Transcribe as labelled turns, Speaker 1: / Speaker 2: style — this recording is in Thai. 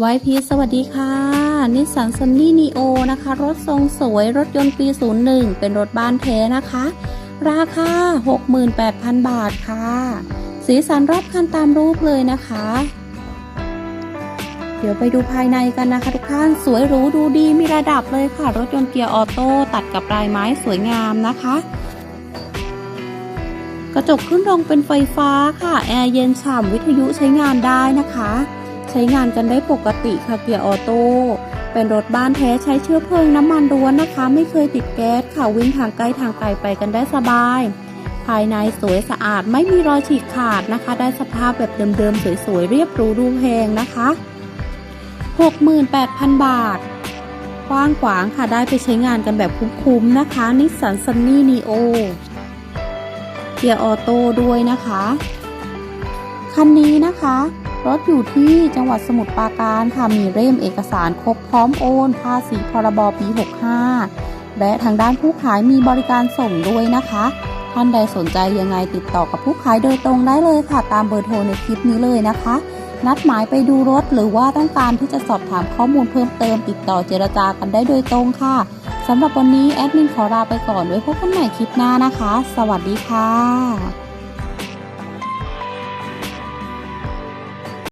Speaker 1: ไวพีสวัสดีค่ะนิสสันซันนี่นีโอนะคะ รถทรงสวยรถยนต์ปี 01 เป็นรถบ้านแท้นะคะ ราคา 68,000 บาทค่ะ สีสันรอบคันตามรูปเลยนะคะ เดี๋ยวไปดูภายในกันนะคะทุกท่านสวยหรูดูดีมีระดับเลยค่ะ รถยนต์เกียร์ออโต้ตัดกับลายไม้สวยงามนะคะ กระจกขึ้นลงเป็นไฟฟ้าค่ะ แอร์เย็นฉ่ำวิทยุใช้งานได้นะคะ ใช้งานกันได้ปกติค่ะเกียร์ออโต้เป็นรถบ้านแท้ใช้เชื้อเพลิงน้ำมันล้วนนะคะ ไม่เคยติดแก๊สค่ะวิ่งทางใกล้ทางไกลไปกันได้สบาย ภายในสวยสะอาดไม่มีรอยฉีกขาดนะคะ ได้สภาพแบบเดิมๆ สวยๆ เรียบหรูดูแพงนะคะ 68,000 บาทกว้างขวางค่ะได้ไปใช้งานกันแบบคุ้มๆนะคะนิสสันซันนี่นีโอเกียร์ออโต้ด้วยนะคะ คันนี้นะคะ รถอยู่ที่จังหวัดสมุทรปราการค่ะมีเร่มเอกสารครบพร้อมโอนภาษีพรบปี 65 และทางด้านผู้ขายมีบริการส่งด้วยนะคะ ท่านใดสนใจยังไงติดต่อกับผู้ขายโดยตรงได้เลยค่ะ ตามเบอร์โทรในคลิปนี้เลยนะคะ นัดหมายไปดูรถหรือว่าต้องการที่จะสอบถามข้อมูลเพิ่มเติม ติดต่อเจรจากันได้โดยตรงค่ะสำหรับวันนี้แอดมินขอลาไปก่อนไว้พบกันใหม่คลิปหน้านะคะ สวัสดีค่ะ